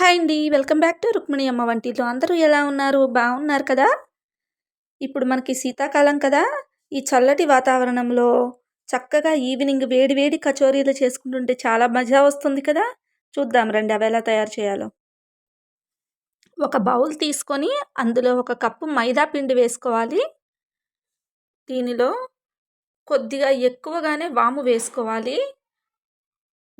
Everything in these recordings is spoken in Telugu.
హాయ్ అండి. వెల్కమ్ బ్యాక్ టు రుక్మిణి అమ్మ వంటిలో అందరూ ఎలా ఉన్నారు? బాగున్నారు కదా? ఇప్పుడు మనకి శీతాకాలం కదా. ఈ చల్లటి వాతావరణంలో చక్కగా ఈవినింగ్ వేడి వేడి కచోరీలు చేసుకుంటుంటే చాలా మజా వస్తుంది కదా. చూద్దాం రండి అవి ఎలా తయారు చేయాలో. ఒక బౌల్ తీసుకొని అందులో ఒక కప్పు మైదా పిండి వేసుకోవాలి. దీనిలో కొద్దిగా ఎక్కువగానే వాము వేసుకోవాలి.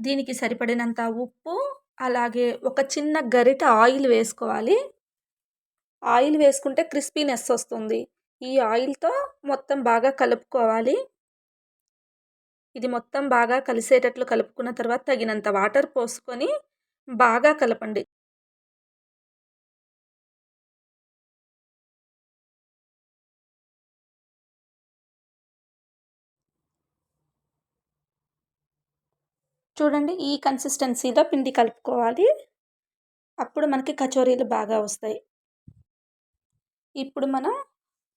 దీనికి సరిపడినంత ఉప్పు అలాగే ఒక చిన్న గరిట ఆయిల్ వేసుకోవాలి. ఆయిల్ వేసుకుంటే క్రిస్పీనెస్ వస్తుంది. ఈ ఆయిల్తో మొత్తం బాగా కలుపుకోవాలి. ఇది మొత్తం బాగా కలిసేటట్లు కలుపుకున్న తర్వాత తగినంత వాటర్ పోసుకొని బాగా కలపండి. చూడండి ఈ కన్సిస్టెన్సీలో పిండి కలుపుకోవాలి. అప్పుడు మనకి కచోరీలు బాగా వస్తాయి. ఇప్పుడు మనం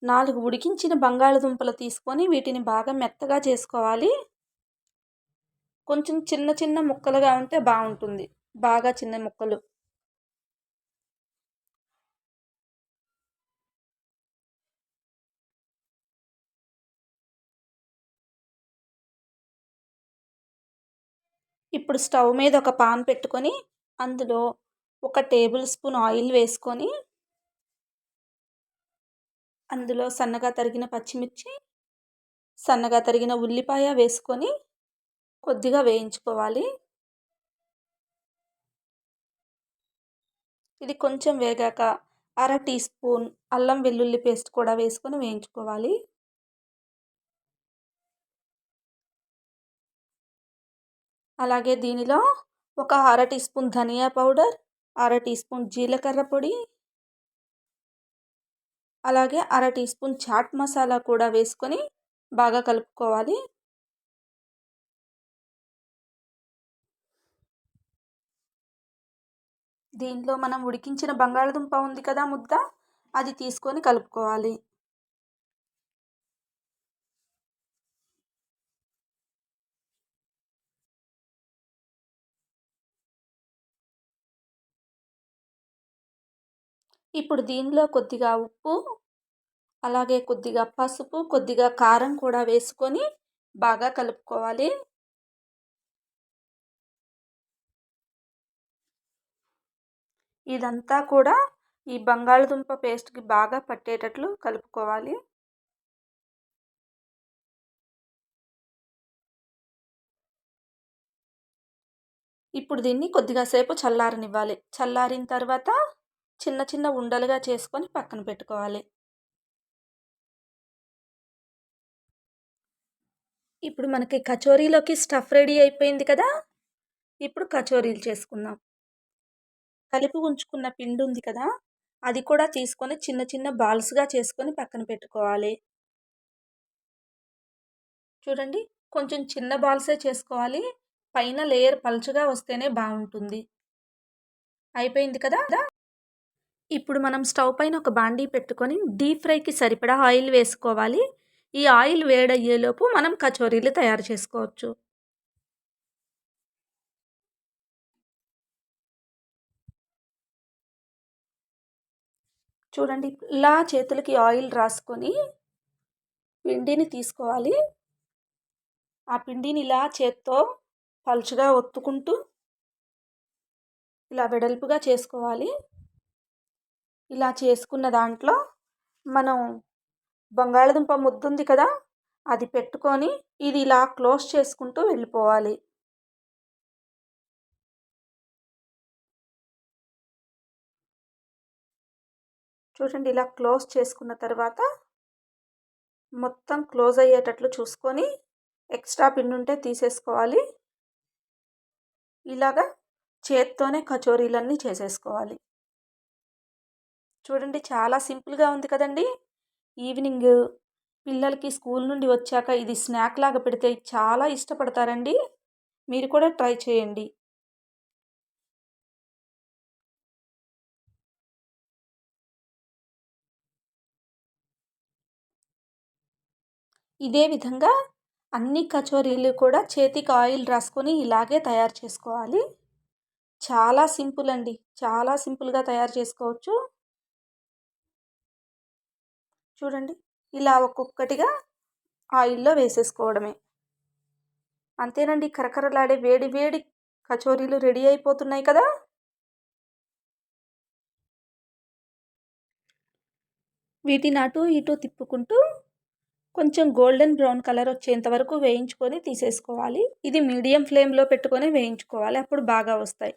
నాలుగు ఉడికించిన బంగాళదుంపలు తీసుకొని వీటిని బాగా మెత్తగా చేసుకోవాలి. కొంచెం చిన్న చిన్న ముక్కలుగా ఉంటే బాగుంటుంది. బాగా చిన్న ముక్కలు. ఇప్పుడు స్టవ్ మీద ఒక పాన్ పెట్టుకొని అందులో ఒక టేబుల్ స్పూన్ ఆయిల్ వేసుకొని అందులో సన్నగా తరిగిన పచ్చిమిర్చి సన్నగా తరిగిన ఉల్లిపాయ వేసుకొని కొద్దిగా వేయించుకోవాలి. ఇది కొంచెం వేగాక అర టీ స్పూన్ అల్లం వెల్లుల్లి పేస్ట్ కూడా వేసుకొని వేయించుకోవాలి. అలాగే దీనిలో ఒక అర టీ స్పూన్ ధనియా పౌడర్ అర టీ స్పూన్ జీలకర్ర పొడి అలాగే అర టీ స్పూన్ చాట్ మసాలా కూడా వేసుకొని బాగా కలుపుకోవాలి. దీంట్లో మనం ఉడికించిన బంగాళదుంప ఉంది కదా ముద్ద అది తీసుకొని కలుపుకోవాలి. ఇప్పుడు దీనిలో కొద్దిగా ఉప్పు అలాగే కొద్దిగా పసుపు కొద్దిగా కారం కూడా వేసుకొని బాగా కలుపుకోవాలి. ఇదంతా కూడా ఈ బంగాళదుంప పేస్ట్కి బాగా పట్టేటట్లు కలుపుకోవాలి. ఇప్పుడు దీన్ని కొద్దిగా సేపు చల్లారనివ్వాలి. చల్లారిన తర్వాత చిన్న చిన్న ఉండలుగా చేసుకొని పక్కన పెట్టుకోవాలి. ఇప్పుడు మనకి కచోరీలోకి స్టఫ్ రెడీ అయిపోయింది కదా? ఇప్పుడు కచోరీలు చేసుకుందాం. కలిపి ఉంచుకున్న పిండి ఉంది కదా? అది కూడా తీసుకొని చిన్న చిన్న బాల్స్గా చేసుకొని పక్కన పెట్టుకోవాలి. చూడండి కొంచెం చిన్న బాల్సే చేసుకోవాలి. పైన లేయర్ పలుచగా వస్తేనే బాగుంటుంది. అయిపోయింది కదా? ఇప్పుడు మనం స్టవ్ పైన ఒక బాండీ పెట్టుకొని డీప్ ఫ్రైకి సరిపడా ఆయిల్ వేసుకోవాలి. ఈ ఆయిల్ వేడయ్యేలోపు మనం కచోరీలు తయారు చేసుకోవచ్చు. చూడండి ఇలా చేతులకి ఆయిల్ రాసుకొని పిండిని తీసుకోవాలి. ఆ పిండిని ఇలా చేత్తో పలుచగా ఒత్తుకుంటూ ఇలా వెడల్పుగా చేసుకోవాలి. ఇలా చేసుకున్న దాంట్లో మనం బంగాళదుంప ముద్ద ఉంది కదా అది పెట్టుకొని ఇది ఇలా క్లోజ్ చేసుకుంటూ వెళ్ళిపోవాలి. చూడండి ఇలా క్లోజ్ చేసుకున్న తర్వాత మొత్తం క్లోజ్ అయ్యేటట్లు చూసుకొని ఎక్స్ట్రా పిండి ఉంటే తీసేసుకోవాలి. ఇలాగా చేత్తోనే కచోరీలన్నీ చేసేసుకోవాలి. చూడండి చాలా సింపుల్గా ఉంది కదండి. ఈవినింగ్ పిల్లలకి స్కూల్ నుండి వచ్చాక ఇది స్నాక్ లాగా పెడితే చాలా ఇష్టపడతారండి. మీరు కూడా ట్రై చేయండి. ఇదే విధంగా అన్ని కచోరీలు కూడా చేతికి ఆయిల్ రాసుకొని ఇలాగే తయారు చేసుకోవాలి. చాలా సింపుల్ అండి. చాలా సింపుల్గా తయారు చేసుకోవచ్చు. చూడండి. ఇలా ఒక్కొక్కటిగా ఆయిల్లో వేసేసుకోవడమే. అంతేనండి కరకరలాడే వేడి వేడి కచోరీలు రెడీ అయిపోతున్నాయి కదా! వీటిని అటు ఇటు తిప్పుకుంటూ కొంచెం గోల్డెన్ బ్రౌన్ కలర్ వచ్చేంత వరకు వేయించుకొని తీసేసుకోవాలి. ఇది మీడియం ఫ్లేమ్లో పెట్టుకొని వేయించుకోవాలి. అప్పుడు బాగా వస్తాయి.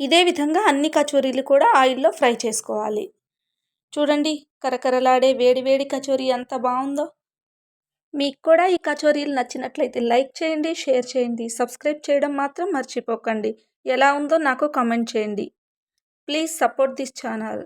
ఇదే విధంగా అన్ని కచోరీలు కూడా ఆయిల్లో ఫ్రై చేసుకోవాలి. చూడండి కరకరలాడే వేడి వేడి కచోరీ ఎంత బాగుందో. మీకు కూడా ఈ కచోరీలు నచ్చినట్లయితే లైక్ చేయండి షేర్ చేయండి సబ్స్క్రైబ్ చేయడం మాత్రం మర్చిపోకండి. ఎలా ఉందో నాకు కామెంట్ చేయండి. Please support this channel.